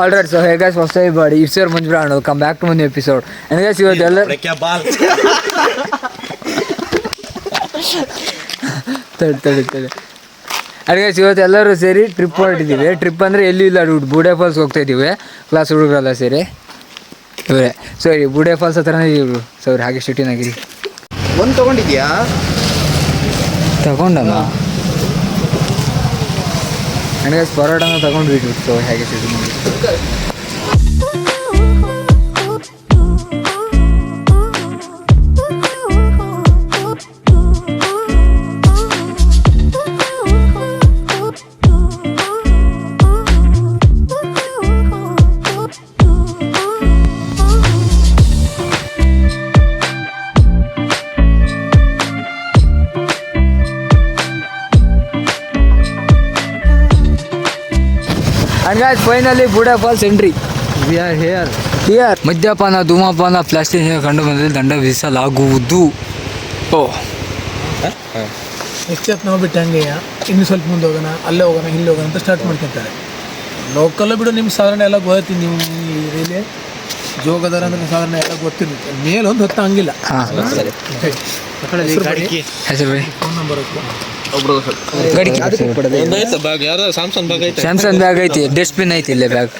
all right so hey guys ಹೊಸದಾಗಿ body it's your Manju brand come back to man episode and guys ಇವತ್ತು ಎಲ್ಲ ತಡಿ ತಡಿ ತಡಿ ಅಡ್ ಗೈಸ್ ಇವತ್ತು ಎಲ್ಲರೂ ಸೇರಿ ಟ್ರಿಪ್ ಹೊರಟಿದ್ದೀವಿ. ಟ್ರಿಪ್ ಅಂದರೆ ಎಲ್ಲೂ ಇಲ್ಲ ಡುಡ್ ಬೂಡೆ ಫಾಲ್ಸ್ ಹೋಗ್ತಾ ಇದ್ದೀವಿ ಕ್ಲಾಸ್ ಹುಡುಗರೆಲ್ಲ ಸೇರಿ. ಇವರೇ. ಸರಿ ಬೂಡೆ ಫಾಲ್ಸ್ ಹತ್ರನೇ ಇವರು ಸರಿ ಹಾಗೆ ಶೂಟಿನಾಗಿರಿ ಒಂದು ತೊಗೊಂಡಿದ್ಯಾ? ತಗೊಂಡಮ್ಮ ಅಂಡ್ ಗೈಸ್ ಪರೋಟನ ತಗೊಂಡ್ಬಿಟ್ಟು ಸೊ ಹಾಗೆ ಶೂಟಿಂಗ್ ಮಾಡಿ guys finally Buda falls entry we are here here ಮದ್ಯಪಾನ ಧೂಮಪಾನ ಪ್ಲಾಸ್ಟಿಕ್ ಕಂಡು ಬಂದಲ್ಲಿ ದಂಡ ವಿಧಿಸಲಾಗುವುದು. ಓ. ಎಕ್ಸೆಪ್ಟ್ ನಾವು ಬಿಟ್ಟು ಹಂಗೆ ಇನ್ನು ಸ್ವಲ್ಪ ಮುಂದೆ ಹೋಗೋಣ ಅಲ್ಲೇ ಹೋಗೋಣ ಇಲ್ಲಿ ಹೋಗೋಣ ಅಂತ ಸ್ಟಾರ್ಟ್ ಮಾಡ್ಕೊಂತಾರೆ ಲೋಕಲ್ ಬಿಡು ನಿಮ್ಮ ಸಾಧಾರಣ ಎಲ್ಲ ಗೊತ್ತಿ ನೀವು ಈ ರೈಲ್ವೆ ಜೋಗದಾರ ಅಂದ್ರೆ ಸಾಧಾರಣ ಎಲ್ಲ ಗೊತ್ತಿರುತ್ತೆ ಮೇಲೊಂದು ಹೊತ್ತ ಹಂಗಿಲ್ಲ ಹಾಂ ಹೆಸರು ಬೈ ಫೋನ್ ನಂಬರ್ ಸ್ಯಾಮ್ಸಂಗ್ ಬ್ಯಾಗ್ ಐತೆ? ಸ್ಯಾಮ್ಸಂಗ್ ಬ್ಯಾಗ್ ಐತಿ ಡಸ್ಟ್ಬಿನ್ ಐತಿ ಇಲ್ಲೇ ಬ್ಯಾಗ್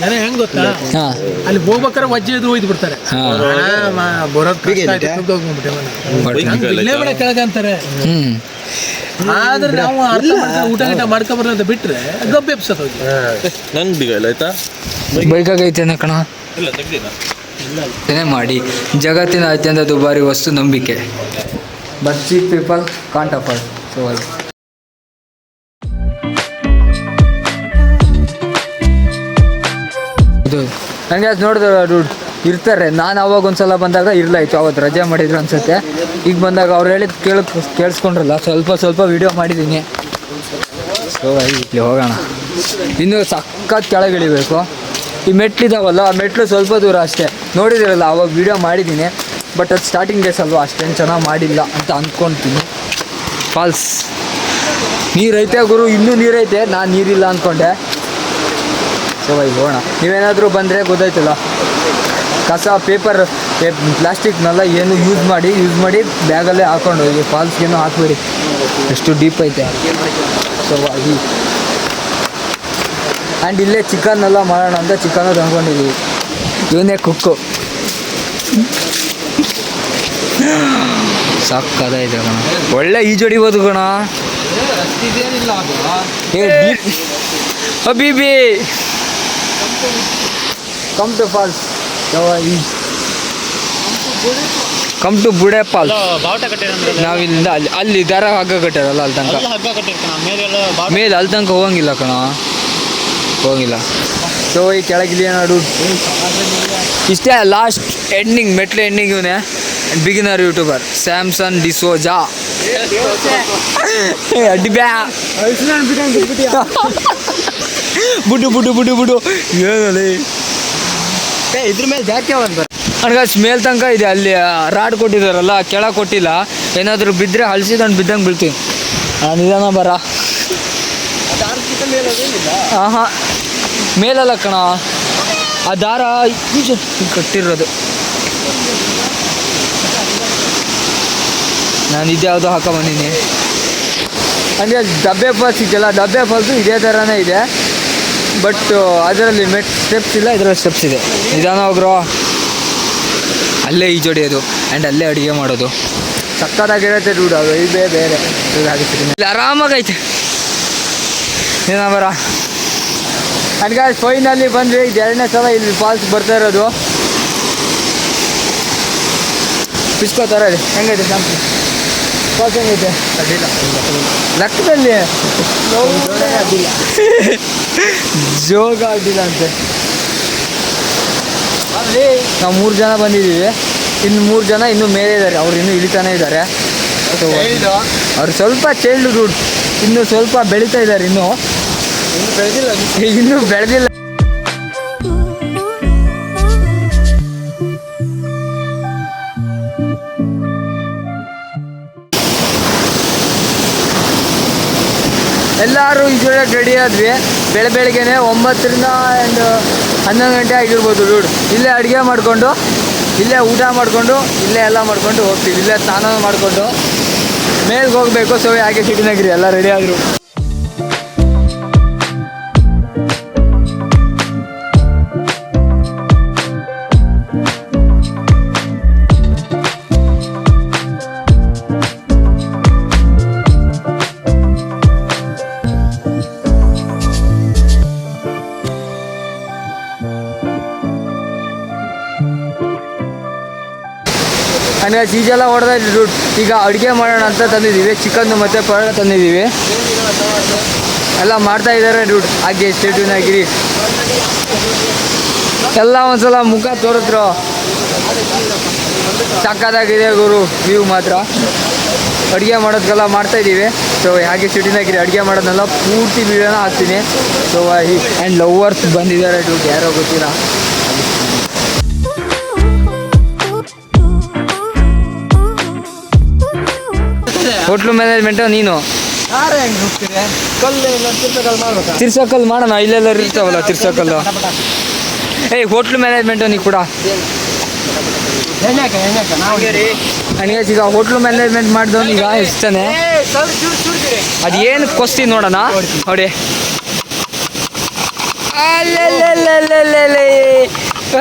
ಜನ ಹೆಂಗ್ ಗೊತ್ತಾ? ಹಾಂ. ಅಲ್ಲಿ ಹೋಗ್ಬೇಕಾರೆ ವಜ್ಜೆ ಒಯ್ದು ಬಿಡ್ತಾರೆ. ಇಲ್ಲೇ ಬೇಡ ಕೆಳಗೆ ಅಂತಾರೆ. ಆದ್ರೆ ನಾವು ಅರ್ಥ ಊಟ ಗೀಟ ಮಾಡ್ಕೊಂಬರ್ಲಿ ಅಂತ ಬಿಟ್ರೆ ಗಬ್ಬೆ ಎಪ್ಸತ್ ಹೋಗಿ ನಂಗೆ ಆಯ್ತಾ? ಕಣ. ಇಲ್ಲ ಮಾಡಿ. ಜಗತ್ತಿನ ಅತ್ಯಂತ ದುಬಾರಿ ವಸ್ತು ನಂಬಿಕೆ. Cheap people can't afford so ಅದು ಇದು ನನಗೆ ಅದು ನೋಡಿದ್ರೆ ಇರ್ತಾರೆ. ನಾನು ಅವಾಗ ಒಂದ್ಸಲ ಬಂದಾಗ ಇರ್ಲಾಯ್ತು. ಅವತ್ತು ರಜೆ ಮಾಡಿದ್ರು ಅನ್ಸುತ್ತೆ. ಈಗ ಬಂದಾಗ ಅವ್ರು ಹೇಳಿದ ಕೇಳ ಕೇಳಿಸ್ಕೊಂಡ್ರಲ್ಲ, ಸ್ವಲ್ಪ ಸ್ವಲ್ಪ ವಿಡಿಯೋ ಮಾಡಿದ್ದೀನಿ ಸೊ ಇಲ್ಲಿ ಹೋಗೋಣ. ಇನ್ನೂ ಸಖತ್ ಕೆಳಗೆ ಇಳಿಬೇಕು ಈ ಮೆಟ್ಲಿದಾವಲ್ಲ ಆ ಮೆಟ್ಲು ಸ್ವಲ್ಪ ದೂರ ಅಷ್ಟೇ. ನೋಡಿದಿರಲ್ಲ, ಅವಾಗ ವಿಡಿಯೋ ಮಾಡಿದ್ದೀನಿ ಬಟ್ ಅದು ಸ್ಟಾರ್ಟಿಂಗ್ ಡೇಸ್ ಅಲ್ವಾ, ಅಷ್ಟೇನು ಚೆನ್ನಾಗಿ ಮಾಡಿಲ್ಲ ಅಂತ ಅಂದ್ಕೊತೀನಿ ಫಾಲ್ಸ್ ನೀರೈತೆ ಗುರು, ಇನ್ನೂ ನೀರೈತೆ. ನಾನು ನೀರಿಲ್ಲ ಅಂದ್ಕೊಂಡೆ ಸೊ ಹೋಗೋಣ. ನೀವೇನಾದರೂ ಬಂದರೆ ಗೊತ್ತಾಯ್ತಲ್ಲ. ಕಸ ಪೇಪರ್ ಪ್ಲಾಸ್ಟಿಕ್ನೆಲ್ಲ ಏನು ಯೂಸ್ ಮಾಡಿ ಯೂಸ್ ಮಾಡಿ ಬ್ಯಾಗಲ್ಲೇ ಹಾಕೊಂಡು ಹೋಗಿ. ಫಾಲ್ಸ್ಗೇನು ಹಾಕ್ಬೇಡಿ. ಎಷ್ಟು ಡೀಪ್ ಐತೆ. ಸೊ ಅದು. ಆ್ಯಂಡ್ ಇಲ್ಲೇ ಚಿಕನ್ ಎಲ್ಲ ಮಾಡೋಣ ಅಂತ ಚಿಕನ್ ತಂದ್ಕೊಂಡಿದ್ದೀವಿ ಇವನೇ ಕುಕ್ಕು ಸಾಕದಾಯ್ತು ಕಣ. ಒಳ್ಳೆ ಹೊಡಿಬೋದು ಕಣ. ಏ deep ಹಬೀಬಿ come to falls come to Bude falls ನಾವಿಲ್ಲಿಂದ ಅಲ್ಲಿ ಅಲ್ಲಿ ದರ ಹಗ್ಗ ಕಟ್ಟಾರಲ್ಲ ಅಲ್ಲಿ ತನಕ. ಮೇಲೆ ಅಲ್ಲಿ ತನಕ ಹೋಗಂಗಿಲ್ಲ ಕಣ. ಹೋಗಿಲ್ಲ ಸೊ ಈ ಕೆಳಗಿಲ್ಲ ನೋಡು ಇಷ್ಟೇ ಲಾಸ್ಟ್ ಎಂಡಿಂಗ್ ಮೆಟ್ಲು ಎಂಡಿಂಗ್ ಇವನೇ. ಬಿಗಿನರ್ ಯೂಟ್ಯೂಬರ್ ಸ್ಯಾಮ್ಸನ್ ಡಿಸೋಜಾ ಬುಡ್ಡು ಬುಡು ಬುಡು ಬುಡು ಬುಡು ಇದ್ರ ಮೇಲೆ ಅವಂತ ಅನ್ಗಾಸ್ ಮೇಲ್ ತನಕ ಇದೆ. ಅಲ್ಲಿ ರಾಡ್ ಕೊಟ್ಟಿದಾರಲ್ಲ ಕೆಳ ಕೊಟ್ಟಿಲ್ಲ. ಏನಾದರೂ ಬಿದ್ದರೆ ಹಳ್ಸಿದಂಡು ಬಿದ್ದಂಗೆ ಬೀಳ್ತೀನಿ ಆ, ನಿಧಾನ ಬರ. ಹಾಂ ಹಾಂ ಮೇಲಲ್ಲ ಕಣ. ಆ ದಾರ ಕಟ್ಟಿರೋದು. ನಾನು ಇದ್ಯಾವುದೋ ಹಾಕ ಬಂದೀನಿ ಅಂದರೆ ಡಬ್ಬೆ ಫಾಲ್ಸ್ ಇದೆಯಲ್ಲ, ಡಬ್ಬೆ ಫಾಲ್ಸು ಇದೇ ಥರನೇ ಇದೆ. ಬಟ್ ಅದರಲ್ಲಿ ಮೆಟ್ ಸ್ಟೆಪ್ಸ್ ಇಲ್ಲ, ಇದರಲ್ಲಿ ಸ್ಟೆಪ್ಸ್ ಇದೆ. ನಿಧಾನ ಹೋಗ್ರೋ ಅಲ್ಲೇ ಈಜೊಡೆಯೋದು ಆ್ಯಂಡ್ ಅಲ್ಲೇ ಅಡುಗೆ ಮಾಡೋದು. ಸಕ್ಕತ್ತಾಗಿರುತ್ತೆ ಡೂಡ್ ಅದು, ಇದೇ ಬೇರೆ ಇಲ್ಲಿ, ಆರಾಮಾಗೈತೆ. ಏನವರ ನನಗೆ ಫೈನಲ್ಲಿ ಬಂದರೆ ಇದು ಎರಡನೇ ಸಲ ಇಲ್ಲಿ ಫಾಲ್ಸ್ ಬರ್ತಾ ಇರೋದು. ಬಿಸ್ಕೋತಾರೆ ಹೆಂಗೈತೆ ಶಾಂಪು ಕಾಸ್ ಇದೆ. ಲೆಕ್ಕದಲ್ಲಿ ಜೋಗ ಅಡ್ಡಿಲ್ಲ ಅಂತೆ. ನಾವು ಮೂರು ಜನ ಬಂದಿದ್ದೀವಿ. ಇನ್ನು ಮೂರು ಜನ ಇನ್ನೂ ಮೇಲೆ ಇದ್ದಾರೆ. ಅವ್ರು ಇನ್ನೂ ಇಳಿತಾನೆ ಇದ್ದಾರೆ. ಅವ್ರು ಸ್ವಲ್ಪ ಚೈಲ್ಡ್ ರೂಟ್ ಇನ್ನು ಸ್ವಲ್ಪ ಬೆಳೀತಾ ಇದ್ದಾರೆ ಇನ್ನೂ. ಇನ್ನೂ ಬೆಳೆದಿಲ್ಲ. ಎಲ್ಲರೂ ಈಜೊಳಗೆ ರೆಡಿ ಆದ್ವಿ. ಬೆಳೆ ಬೆಳಗ್ಗೆನೆ ಒಂಬತ್ತರಿಂದ ಒಂದು ಹನ್ನೊಂದು ಗಂಟೆ ಆಗಿರ್ಬೋದು ರೂಡ್ ಇಲ್ಲೇ ಅಡುಗೆ ಮಾಡಿಕೊಂಡು, ಇಲ್ಲೇ ಊಟ ಮಾಡಿಕೊಂಡು, ಇಲ್ಲೇ ಎಲ್ಲ ಮಾಡ್ಕೊಂಡು ಹೋಗ್ತೀವಿ. ಇಲ್ಲೇ ಸ್ನಾನ ಮಾಡಿಕೊಂಡು. ಮೇಲ್ಗೆ ಹೋಗಬೇಕು. ಸೊ ಹಾಗೆ ಸಿಟಿನಾಗಿರಿ ಎಲ್ಲ ರೆಡಿ ಆದರು. ಹಂಗೆ ಈಜೆಲ್ಲ ಹೊಡೆದ ಈಗ ಅಡುಗೆ ಮಾಡೋಣ ಅಂತ ತಂದಿದ್ದೀವಿ. ಚಿಕನ್ ಮತ್ತು ಪರೋಟ ತಂದಿದ್ದೀವಿ. ಎಲ್ಲ ಮಾಡ್ತಾ ಇದ್ದಾರೆ ಡ್ಯೂಟ್ ಹಾಗೆ ಸ್ಟೇಟ್ಯೂನಾಗಿರಿ ಎಲ್ಲ ಒಂದ್ಸಲ ಮುಖ ತೋರಿದ್ರು ಸಕ್ಕದಾಗಿದೆ ಗುರು. ವ್ಯೂ ಮಾತ್ರ. ಅಡುಗೆ ಮಾಡೋದಕ್ಕೆಲ್ಲ ಮಾಡ್ತಾ ಇದ್ದೀವಿ. ಸೊ ಹಾಗೆ ಸಿಟಿನಾಗಿರಿ ಅಡುಗೆ ಮಾಡೋದನ್ನೆಲ್ಲ ಪೂರ್ತಿ ವೀಡಿಯೋನ ಹಾಕ್ತೀನಿ. ಸೊ ಆ್ಯಂಡ್ ಲವರ್ಸ್ ಬಂದಿದ್ದಾರೆ ದುಡ್ಡು ಯಾರೋ ಗೊತ್ತಿಲ್ಲ. ಹೋಟ್ಲು ಮ್ಯಾನೇಜ್ಮೆಂಟ್ ನೀನು. ತಿರ್ಸಕಲ್ ಮಾಡೋಣ ಇಲ್ಲೆಲ್ಲ ಇರ್ತಾವಲ್ಲ ತಿರ್ಸಕಲ್ಲು. ಏಯ್ ಹೋಟ್ಲ್ ಮ್ಯಾನೇಜ್ಮೆಂಟ್ ನೀ ಕೂಡ. ನನಗೆ ಈಗ ಹೋಟ್ಲು ಮ್ಯಾನೇಜ್ಮೆಂಟ್ ಮಾಡಿದವನು ಈಗ ಇಷ್ಟನೇ. ಅದೇನು ಕೊಸ್ತಿ ನೋಡೋಣ? ನೋಡಿ.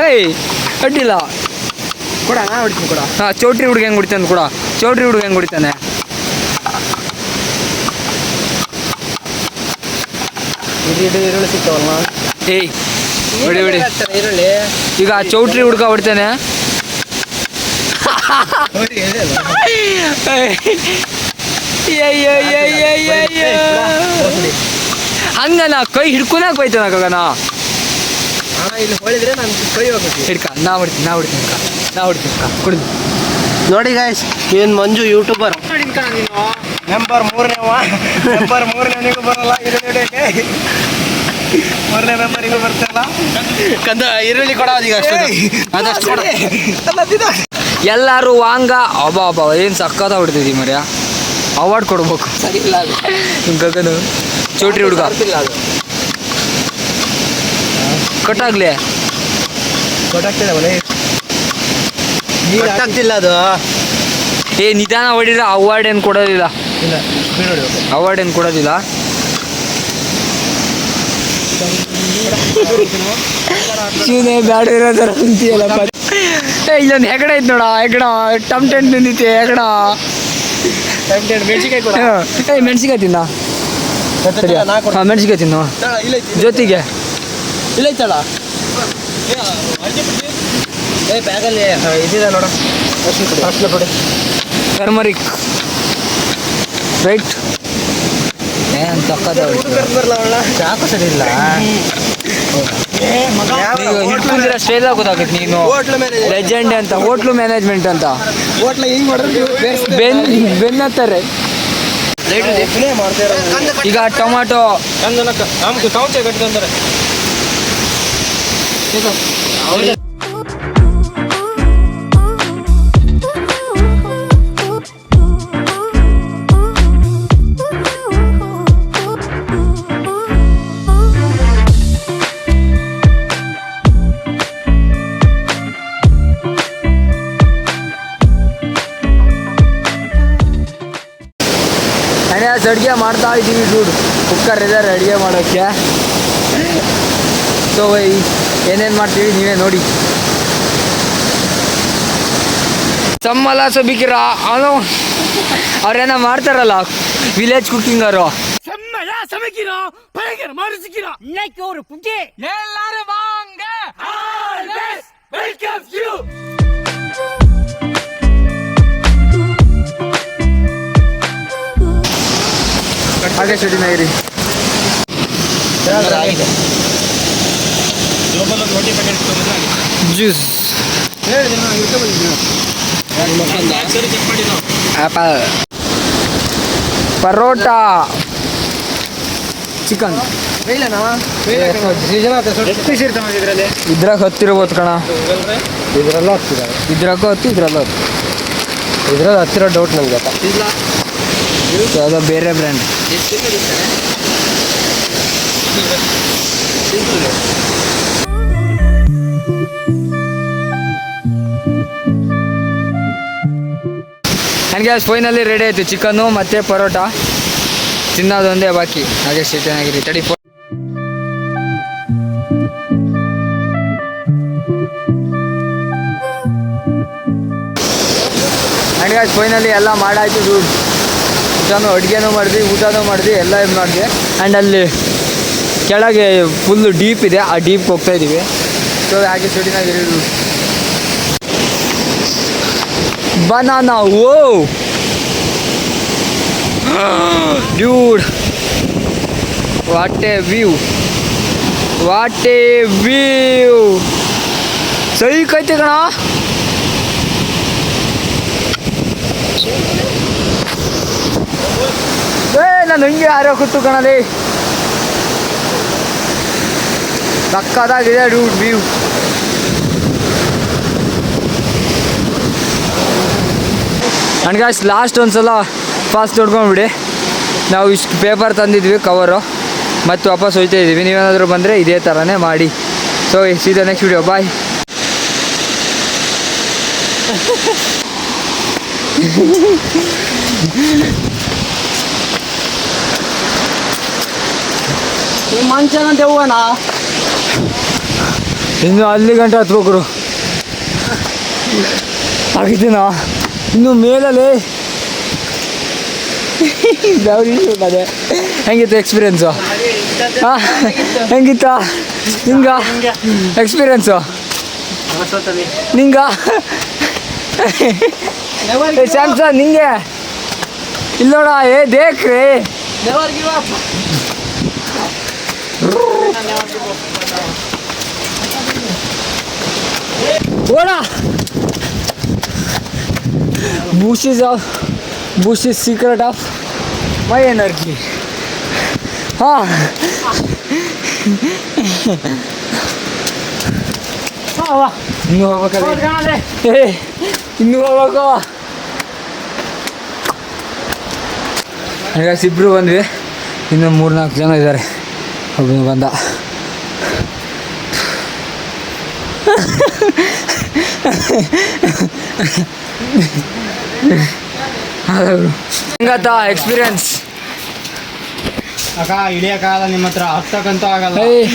ಏಯ್ ಅಡ್ಡಿಲ್ಲ. ಕೊಡ. ಹಾಂ ಚೌಟ್ರಿ ಹುಡುಗ ಹೆಂಗೆ ಹೊಡಿತಾನೆ ಕೂಡ. ಚೌಟ್ರಿ ಹುಡುಗ ಹೆಂಗೆ ಹೊಡಿತಾನೆ? ಈರುಳ್ಳಿ ಏಯ್ ಬಿಡಿ ಈರುಳ್ಳಿ? ಈಗ ಆ ಚೌಟ್ರಿ ಹುಡ್ಕ ಹೊಡಿತಾನೆ. ಹಂಗನ ಕೈ ಹಿಡ್ಕೊಳಕ್ ಬೈತಾನ ಗಗನ ಹಣ ಇಲ್ಲಿ ಹೊಳಿದ್ರೆ ನಾನು ಕೈ ಹೋಗುತ್ತೆ ಹಿಡ್ಕ ನಾ ಹೊಡಿತೀನಿ ನಾ ಹೊಡಿತೀನಿ. ನಾ ಹೊಡಿತೀನಿ. ಕುಡಿದು. ನೋಡಿ ಗಾಯ್ಸ್ ಏನ್ ಮಂಜು ಯೂಟ್ಯೂಬರ್ ನಂಬರ್ ಮೂರನೇ ನಂಬರ್ ಮೂರನೇ ಬರಲ್ಲ ಮೂರನೇ ಮೆಂಬರಿಗೂ ಬರ್ತಿಲ್ಲ? ಕಂದ ಈರುಳ್ಳಿ ಕೊಡ ಈಗ ಅಷ್ಟು. ಅದಷ್ಟು ಕೊಡ. ಅಲ್ಲ ಎಲ್ಲರೂ ವಾಂಗ ಅಬ್ಬಾ ಅಬ್ಬಾ ಏನು ಸಕ್ಕತ್ತ ಹೊಡ್ತಿದ್ದಿ ಮರ್ಯ. ಅವಾರ್ಡ್ ಕೊಡ್ಬೇಕು. ಗಗನು ಚೋಟ್ರಿ ಹುಡುಗ. ಕಟ್ಟಾಗ್ಲಿ. ಗೊತ್ತಾಗ್ತಿದೆ ಅದು. ಏ ನಿಧಾನ ಹೊಡಿದ್ರೆ ಅವಾರ್ಡ್ ಏನು ಕೊಡೋದಿಲ್ಲ. ಅವಾರ್ಡ್ ಏನು ಕೊಡೋದಿಲ್ಲ. ಶಿವನೇ ಬ್ಯಾಡ ಇರೋ ಥರ ಕುಂತಿಯಲ್ಲ ಏ ಇಲ್ಲೊಂದು ಹೆಗಡ ಐತೆ ನೋಡ ಹೆಗಡ ಟಮ್ ಟೆಂಟ್ ನಿಂದಿತ್ತೆ ಹೆಗಡ ಮೆಣಸಿಕಾಯಿ ಕೊಡ? ಏ ಮೆಣಸಿಕಾಯಿ ತಿನ್ನ. ಹಾಂ ಮೆಣಸಿಕಾಯಿ ತಿನ್ನು. ಜೊತೆಗೆ. ಇಲ್ಲ ಏ ಬ್ಯಾಗಲ್ಲಿ ಇದಿದೆ ನೋಡು. ಅರ್ಶಿನ ಟರ್ಮರಿಕ್ ರೈಟ್. ಏನು ತಕ್ಕದ ಚಾಕು ಸರಿ ಇಲ್ಲ. ನೀನು ಲೆಜೆಂಡ್ ಅಂತ ಹೋಟ್ಲು ಮ್ಯಾನೇಜ್ಮೆಂಟ್ ಅಂತ. ಹೋಟ್ಲ ಹಿಂಗ್ ಮಾಡಿದ್ರೆ ಬೆನ್ ಬೆನ್ ಹತ್ತಾರೆ ಮಾಡ್ತಾ ಇರೋದು. ಈಗ ಟೊಮಾಟೊ. ನಮ್ಗೆ ಇದ್ದೀವಿ ದುಡ್ಡು ಕುಕ್ಕರ್ ಇದ್ದಾರೆ ಅಡುಗೆ ಮಾಡೋಕ್ಕೆ ಸೊ ಏನೇನು ಮಾಡ್ತೀವಿ ನೀವೇ ನೋಡಿ. ತಮ್ಮಲ್ಲ ಸೊ ಬಿಕ್ಕಿರ ಅವನು ಅವ್ರೇನ ಮಾಡ್ತಾರಲ್ಲ ವಿಲೇಜ್ ಕುಕ್ಕಿಂಗ್ ಅವರು. ಎಲ್ಲಾರು ಹಾಗೆ ಜ್ಯೂಸ್ ಆ್ಯಪಲ್ ಪರೋಟ. ಚಿಕನ್ ಇದ್ರಾಗ ಹತ್ತಿರ್ಬೋದು ಕಣ. ಇದ್ರಲ್ಲೂ ಹತ್ತಿರ ಇದ್ರಾಗ ಹತ್ತಿ ಇದ್ರಲ್ಲೂ ಹತ್ತಿ. ಇದ್ರಲ್ಲಿ ಹತ್ತಿರ ಡೌಟ್ ನನಗೆ ಯಾವುದೋ ಬೇರೆ ಬ್ರ್ಯಾಂಡ್ ನನಗೆ ಫೈನಲ್ಲಿ ರೆಡಿ ಆಯಿತು. ಚಿಕನ್ನು ಮತ್ತು ಪರೋಟ. ತಿನ್ನೋದೊಂದೇ ಬಾಕಿ. ಹಾಗೆ ಚೆನ್ನಾಗಿರಿ ತಡಿ ನನಗೆ ಫೈನಲಿ ಎಲ್ಲ ಮಾಡಾಯ್ತು ದುಡ್ಡು ಊಟನೂ, ಅಡುಗೆನೂ ಮಾಡಿದ್ವಿ, ಊಟನೂ ಮಾಡಿದ್ವಿ, ಎಲ್ಲ ಇದು ಮಾಡಿದ್ವಿ. ಆ್ಯಂಡ್ ಅಲ್ಲಿ ಕೆಳಗೆ ಫುಲ್ಲು ಡೀಪ್ ಇದೆ, ಆ ಡೀಪ್ಗೆ ಹೋಗ್ತಾ ಇದ್ದೀವಿ. ಸೊ ಹಾಗೆ ಸುಡಿನಾಗ banana oh dude what a view what a view ಸೈ ಕೈತೆ ಕಣ. ಏ, ನಾನು ಹಿಂಗೆ ಯಾರೋ ಕೂತು ಕಣಲಿ. ಸಕ್ಕದಾಗಿದೆ ಡೂಡ್ ವ್ಯೂ ನನಗೆ ಅಷ್ಟು ಲಾಸ್ಟ್ ಒಂದ್ಸಲ ಫಾಸ್ಟ್ ನೋಡ್ಕೊಂಡ್ಬಿಡಿ ನಾವು ಇಷ್ಟು ಪೇಪರ್ ತಂದಿದ್ವಿ ಕವರು ಮತ್ತು ವಾಪಸ್ ಹೋಯ್ತಾ ಇದ್ದೀವಿ. ನೀವೇನಾದರೂ ಬಂದರೆ ಇದೇ ಥರನೇ ಮಾಡಿ. ಸೊ ಸೀದಾ ನೆಕ್ಸ್ಟ್ ವಿಡಿಯೋ ಬಾಯ್ ಮಂಚನ ದೆವ್ವನ ಇನ್ನು ಅಲ್ಲಿ ಗಂಟೆ ಹತ್ಬೇಕ್ರು. ಆಗಿದ್ದೀನ? ಇನ್ನು ಮೇಲಲ್ಲಿ. ಅದೇ ಹೆಂಗಿತ್ತು ಎಕ್ಸ್ಪೀರಿಯನ್ಸು ಹಾಂ ಹೆಂಗಿತ್ತ? ನಿಂಗ? ಎಕ್ಸ್ಪೀರಿಯನ್ಸು ನಿಂಗ? ಸ್ಯಾಮ್ಸಂಗ್ ನಿಂಗೆ? ಇಲ್ಲೋಡ ಏ ದೇಕ್ ರೇ ಓಡ bush is of bush is secret of my energy ಹಾ ಇನ್ನು ಹೋಗ್ಬೇಕಲ್ಲ ಏ ಇನ್ನು ಹೋಗ್ಬೇಕು ಈಗ ಇಬ್ರು ಬಂದ್ವಿ ಇನ್ನು ಮೂರ್ನಾಲ್ಕು ಜನ ಇದ್ದಾರೆ ಒಬ್ಬನು ಬಂದ. ಹೆಂಗತ್ತ ಎಕ್ಸ್ಪೀರಿಯನ್ಸ್ ಅಕ್ಕ ಇಳಿಯಕ್ಕಾಗಲ್ಲ ನಿಮ್ಮ ಹತ್ರ ಹತ್ತಕ್ಕಂತೂ ಆಗಲ್ಲ. ಏಯ್.